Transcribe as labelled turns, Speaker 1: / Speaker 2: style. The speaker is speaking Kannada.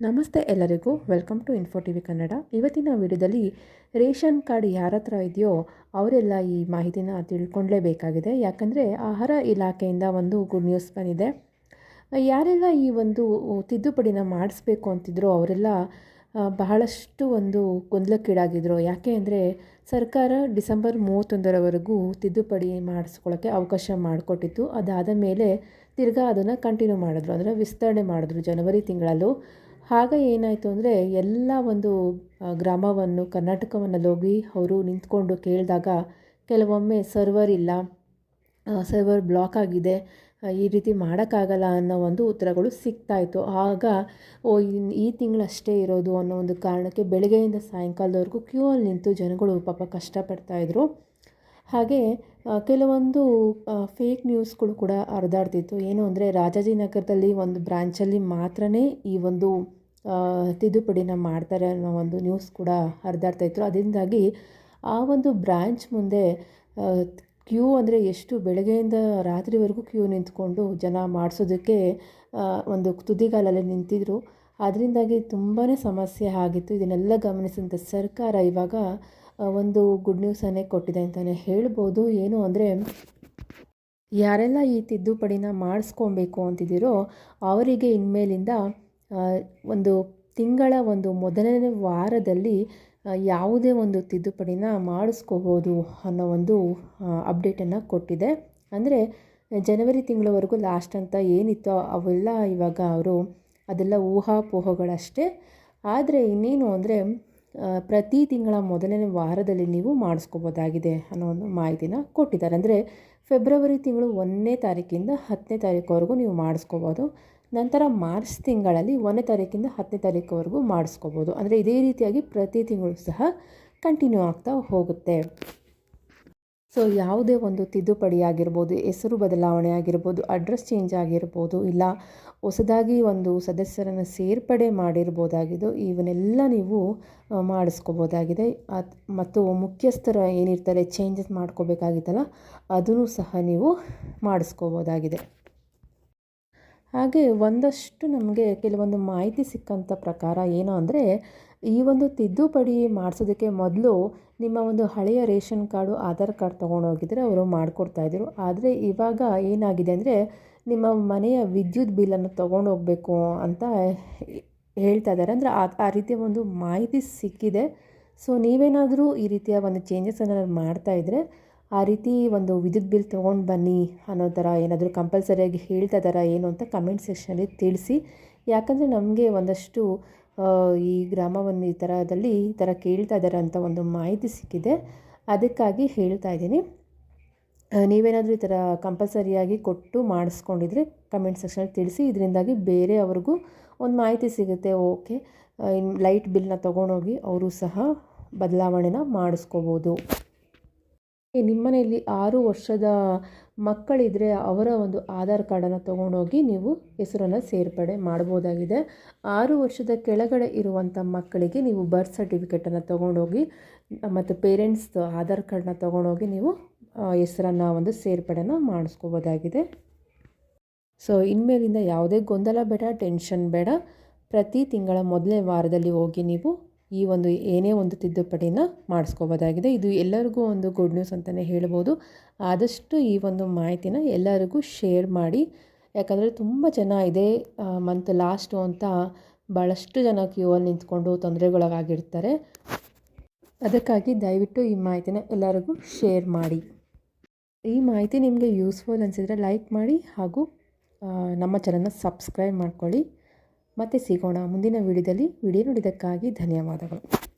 Speaker 1: ನಮಸ್ತೆ ಎಲ್ಲರಿಗೂ. Welcome to info T V Kannada. ಇವತ್ತಿನ ವಿಡಿಯೋದಲ್ಲಿ ರೇಷನ್ ಕಾರ್ಡ್ ಯಾರ ಹತ್ರ ಇದೆಯೋ ಅವರೆಲ್ಲ ಈ ಮಾಹಿತಿನ ತಿಳ್ಕೊಳ್ಳೇಬೇಕಾಗಿದೆ ಯಾಕಂದರೆ ಆಹಾರ ಇಲಾಖೆಯಿಂದ ಒಂದು ಗುಡ್ ನ್ಯೂಸ್ ಬಂದಿದೆ. ಯಾರೆಲ್ಲ ಈ ಒಂದು ತಿದ್ದುಪಡಿನ ಮಾಡಿಸ್ಬೇಕು ಅಂತಿದ್ರು ಅವರೆಲ್ಲ ಬಹಳಷ್ಟು ಒಂದು ಗೊಂದಲಕ್ಕೀಡಾಗಿದ್ದರು ಯಾಕೆ ಅಂದರೆ ಸರ್ಕಾರ ಡಿಸೆಂಬರ್ ಮೂವತ್ತೊಂದರವರೆಗೂ ತಿದ್ದುಪಡಿ ಮಾಡಿಸ್ಕೊಳ್ಳೋಕ್ಕೆ ಅವಕಾಶ ಮಾಡಿಕೊಟ್ಟಿತ್ತು. ಅದಾದ ಮೇಲೆ ತಿರ್ಗಾ ಅದನ್ನು ಕಂಟಿನ್ಯೂ ಮಾಡಿದ್ರು. ಅಂದರೆ ವಿಸ್ತರಣೆ ಮಾಡಿದ್ರು ಜನವರಿ ತಿಂಗಳಲ್ಲೂ. ಆಗ ಏನಾಯಿತು ಅಂದರೆ ಎಲ್ಲ ಒಂದು ಗ್ರಾಮವನ್ನು ಕರ್ನಾಟಕವನ್ನಲ್ಲಿ ಹೋಗಿ ಅವರು ನಿಂತ್ಕೊಂಡು ಕೇಳಿದಾಗ ಕೆಲವೊಮ್ಮೆ ಸರ್ವರ್ ಇಲ್ಲ ಸರ್ವರ್ ಬ್ಲಾಕ್ ಆಗಿದೆ ಈ ರೀತಿ ಮಾಡೋಕ್ಕಾಗಲ್ಲ ಅನ್ನೋ ಒಂದು ಉತ್ತರಗಳು ಸಿಗ್ತಾಯಿತ್ತು ಆಗ, ಓ ಈ ತಿಂಗಳಷ್ಟೇ ಇರೋದು ಅನ್ನೋ ಒಂದು ಕಾರಣಕ್ಕೆ ಬೆಳಗ್ಗೆಯಿಂದ ಸಾಯಂಕಾಲದವರೆಗೂ ಕ್ಯೂ ಅಲ್ಲಿ ನಿಂತು ಜನಗಳು ಪಾಪ ಕಷ್ಟಪಡ್ತಾಯಿದ್ರು ಹಾಗೆ ಕೆಲವೊಂದು ಫೇಕ್ ನ್ಯೂಸ್ಗಳು ಕೂಡ ಹರಿದಾಡ್ತಿತ್ತು. ಏನು ಅಂದರೆ ರಾಜಾಜಿನಗರದಲ್ಲಿ ಒಂದು ಬ್ರಾಂಚಲ್ಲಿ ಮಾತ್ರನೇ ಈ ಒಂದು ತಿದ್ದುಪಡಿನ ಮಾಡ್ತಾರೆ ಅನ್ನೋ ಒಂದು ನ್ಯೂಸ್ ಕೂಡ ಹರಿದಾಡ್ತಾಯಿತ್ತು ಅದರಿಂದಾಗಿ ಆ ಒಂದು ಬ್ರ್ಯಾಂಚ್ ಮುಂದೆ ಕ್ಯೂ ಅಂದರೆ ಎಷ್ಟು ಬೆಳಗ್ಗೆಯಿಂದ ರಾತ್ರಿವರೆಗೂ ಕ್ಯೂ ನಿಂತ್ಕೊಂಡು ಜನ ಮಾಡಿಸೋದಕ್ಕೆ ಒಂದು ತುದಿಗಾಲಲ್ಲಿ ನಿಂತಿದ್ರು. ಅದರಿಂದಾಗಿ ತುಂಬಾ ಸಮಸ್ಯೆ ಆಗಿತ್ತು. ಇದನ್ನೆಲ್ಲ ಗಮನಿಸಿದಂಥ ಸರ್ಕಾರ ಇವಾಗ ಒಂದು ಗುಡ್ ನ್ಯೂಸನ್ನೇ ಕೊಟ್ಟಿದೆ ಅಂತಲೇ ಹೇಳ್ಬೋದು. ಏನು ಅಂದರೆ, ಯಾರೆಲ್ಲ ಈ ತಿದ್ದುಪಡಿನ ಮಾಡಿಸ್ಕೊಬೇಕು ಅಂತಿದ್ದೀರೋ, ಅವರಿಗೆ ಇನ್ಮೇಲಿಂದ ಒಂದು ತಿಂಗಳ ಒಂದು ಮೊದಲನೇ ವಾರದಲ್ಲಿ ಯಾವುದೇ ಒಂದು ತಿದ್ದುಪಡಿನ ಮಾಡಿಸ್ಕೋಬೋದು ಅನ್ನೋ ಒಂದು ಅಪ್ಡೇಟನ್ನು ಕೊಟ್ಟಿದೆ. ಅಂದರೆ, ಜನವರಿ ತಿಂಗಳವರೆಗೂ ಲಾಸ್ಟ್ ಅಂತ ಏನಿತ್ತೋ ಅವೆಲ್ಲ ಇವಾಗ ಅವರು ಅದೆಲ್ಲ ಊಹಾಪೋಹಗಳಷ್ಟೇ. ಆದರೆ ಇನ್ನೇನು ಅಂದರೆ ಪ್ರತಿ ತಿಂಗಳ ಮೊದಲನೇ ವಾರದಲ್ಲಿ ನೀವು ಮಾಡಿಸ್ಕೋಬೋದಾಗಿದೆ ಅನ್ನೋ ಒಂದು ಮಾಹಿತಿನ ಕೊಟ್ಟಿದ್ದಾರೆ. ಅಂದರೆ ಫೆಬ್ರವರಿ ತಿಂಗಳು ಒಂದನೇ ತಾರೀಕಿಂದ ಹತ್ತನೇ ತಾರೀಕುವರೆಗೂ ನೀವು ಮಾಡಿಸ್ಕೋಬೋದು. ನಂತರ ಮಾರ್ಚ್ ತಿಂಗಳಲ್ಲಿ ಒಂದನೇ ತಾರೀಕಿಂದ ಹತ್ತನೇ ತಾರೀಕುವರೆಗೂ ಮಾಡಿಸ್ಕೋಬೋದು. ಅಂದರೆ ಇದೇ ರೀತಿಯಾಗಿ ಪ್ರತಿ ತಿಂಗಳು ಸಹ ಕಂಟಿನ್ಯೂ ಆಗ್ತಾ ಹೋಗುತ್ತೆ. ಸೊ ಯಾವುದೇ ಒಂದು ತಿದ್ದುಪಡಿ ಆಗಿರ್ಬೋದು, ಹೆಸರು ಬದಲಾವಣೆ ಆಗಿರ್ಬೋದು ಅಡ್ರೆಸ್ ಚೇಂಜ್ ಆಗಿರ್ಬೋದು, ಇಲ್ಲ ಹೊಸದಾಗಿ ಒಂದು ಸದಸ್ಯರನ್ನು ಸೇರ್ಪಡೆ ಮಾಡಿರ್ಬೋದಾಗಿದ್ದು, ಇವನ್ನೆಲ್ಲ ನೀವು ಮಾಡಿಸ್ಕೋಬೋದಾಗಿದೆ. ಮತ್ತು ಮುಖ್ಯಸ್ಥರ ಏನಿರ್ತಾರೆ ಚೇಂಜಸ್ ಮಾಡ್ಕೋಬೇಕಾಗಿತ್ತಲ್ಲ, ಅದನ್ನು ಸಹ ನೀವು ಮಾಡಿಸ್ಕೋಬೋದಾಗಿದೆ. ಹಾಗೆ ಒಂದಷ್ಟು ನಮಗೆ ಕೆಲವೊಂದು ಮಾಹಿತಿ ಸಿಕ್ಕಂಥ ಪ್ರಕಾರ ಏನು ಅಂದರೆ, ಈ ಒಂದು ತಿದ್ದುಪಡಿ ಮಾಡಿಸೋದಕ್ಕೆ ಮೊದಲು ನಿಮ್ಮ ಒಂದು ಹಳೆಯ ರೇಷನ್ ಕಾರ್ಡು, ಆಧಾರ್ ಕಾರ್ಡ್ ತೊಗೊಂಡೋಗಿದ್ರೆ ಅವರು ಮಾಡಿಕೊಡ್ತಾಯಿದ್ರು ಆದರೆ ಇವಾಗ ಏನಾಗಿದೆ ಅಂದರೆ ನಿಮ್ಮ ಮನೆಯ ವಿದ್ಯುತ್ ಬಿಲ್ಲನ್ನು ಹೋಗಬೇಕು ಅಂತ ಹೇಳ್ತಾ ಇದ್ದಾರೆ. ಅಂದರೆ ಆ ಆ ರೀತಿಯ ಒಂದು ಮಾಹಿತಿ ಸಿಕ್ಕಿದೆ. ಸೊ ನೀವೇನಾದರೂ ಈ ರೀತಿಯ ಒಂದು ಚೇಂಜಸನ್ನು ಮಾಡ್ತಾಯಿದ್ರೆ ಆ ರೀತಿ ಒಂದು ವಿದ್ಯುತ್ ಬಿಲ್ ತೊಗೊಂಡು ಬನ್ನಿ ಅನ್ನೋ ಥರ ಏನಾದರೂ ಕಂಪಲ್ಸರಿಯಾಗಿ ಹೇಳ್ತಾ ಇದ್ದಾರಾ ಏನು ಅಂತ ಕಮೆಂಟ್ ಸೆಕ್ಷನಲ್ಲಿ ತಿಳಿಸಿ. ಯಾಕಂದರೆ ನಮಗೆ ಒಂದಷ್ಟು ಈ ಗ್ರಾಮವನ್ನು ಈ ಥರದಲ್ಲಿ ಈ ಥರ ಕೇಳ್ತಾ ಇದ್ದಾರೆ ಅಂತ ಒಂದು ಮಾಹಿತಿ ಸಿಕ್ಕಿದೆ. ಅದಕ್ಕಾಗಿ ಹೇಳ್ತಾ ಇದ್ದೀನಿ. ನೀವೇನಾದರೂ ಈ ಥರ ಕಂಪಲ್ಸರಿಯಾಗಿ ಕೊಟ್ಟು ಮಾಡಿಸ್ಕೊಂಡಿದ್ರೆ ಕಮೆಂಟ್ ಸೆಕ್ಷನಲ್ಲಿ ತಿಳಿಸಿ. ಇದರಿಂದಾಗಿ ಬೇರೆಯವ್ರಿಗೂ ಒಂದು ಮಾಹಿತಿ ಸಿಗುತ್ತೆ. ಓಕೆ. ಲೈಟ್ ಬಿಲ್ನ ತೊಗೊಂಡೋಗಿ ಅವರು ಸಹ ಬದಲಾವಣೆನ ಮಾಡಿಸ್ಕೋಬೋದು. ನಿಮ್ಮನೆಯಲ್ಲಿ ಆರು ವರ್ಷದ ಮಕ್ಕಳಿದ್ದರೆ ಅವರ ಒಂದು ಆಧಾರ್ ಕಾರ್ಡನ್ನು ತೊಗೊಂಡೋಗಿ ನೀವು ಹೆಸರನ್ನು ಸೇರ್ಪಡೆ ಮಾಡ್ಬೋದಾಗಿದೆ. ಆರು ವರ್ಷದ ಕೆಳಗಡೆ ಇರುವಂಥ ಮಕ್ಕಳಿಗೆ ನೀವು ಬರ್ತ್ ಸರ್ಟಿಫಿಕೇಟನ್ನು ತೊಗೊಂಡೋಗಿ, ಮತ್ತು ಪೇರೆಂಟ್ಸ್ ಆಧಾರ್ ಕಾರ್ಡನ್ನ ತೊಗೊಂಡೋಗಿ ನೀವು ಹೆಸರನ್ನು ಒಂದು ಸೇರ್ಪಡೆನ ಮಾಡಿಸ್ಕೋಬೋದಾಗಿದೆ. ಸೊ ಇನ್ಮೇಲಿಂದ ಯಾವುದೇ ಗೊಂದಲ ಬೇಡ ಟೆನ್ಷನ್ ಬೇಡ. ಪ್ರತಿ ತಿಂಗಳ ಮೊದಲನೇ ವಾರದಲ್ಲಿ ಹೋಗಿ ನೀವು ಈ ಒಂದು ಏನೇ ಒಂದು ತಿದ್ದುಪಡಿನ ಮಾಡಿಸ್ಕೋಬೋದಾಗಿದೆ. ಇದು ಎಲ್ಲರಿಗೂ ಒಂದು ಗುಡ್ ನ್ಯೂಸ್ ಅಂತಲೇ ಹೇಳ್ಬೋದು. ಆದಷ್ಟು ಈ ಒಂದು ಮಾಹಿತಿನ ಎಲ್ಲರಿಗೂ ಶೇರ್ ಮಾಡಿ. ಯಾಕಂದರೆ ತುಂಬ ಜನ ಇದೇ ಮಂತ್ ಲಾಸ್ಟು ಅಂತ ಭಾಳಷ್ಟು ಜನ ಕ್ಯೂ ಅಲ್ಲಿ ನಿಂತ್ಕೊಂಡು ತೊಂದರೆಗೊಳಗಾಗಿರ್ತಾರೆ. ಅದಕ್ಕಾಗಿ ದಯವಿಟ್ಟು ಈ ಮಾಹಿತಿನ ಎಲ್ಲರಿಗೂ ಶೇರ್ ಮಾಡಿ. ಈ ಮಾಹಿತಿ ನಿಮಗೆ ಯೂಸ್ಫುಲ್ ಅನಿಸಿದರೆ ಲೈಕ್ ಮಾಡಿ ಹಾಗೂ ನಮ್ಮ ಚಾನಲ್ನ ಸಬ್ಸ್ಕ್ರೈಬ್ ಮಾಡ್ಕೊಳ್ಳಿ. ಮತ್ತೆ ಸಿಗೋಣ ಮುಂದಿನ ವಿಡಿಯೋದಲ್ಲಿ ವಿಡಿಯೋ ನೋಡಿದ್ದಕ್ಕಾಗಿ ಧನ್ಯವಾದಗಳು.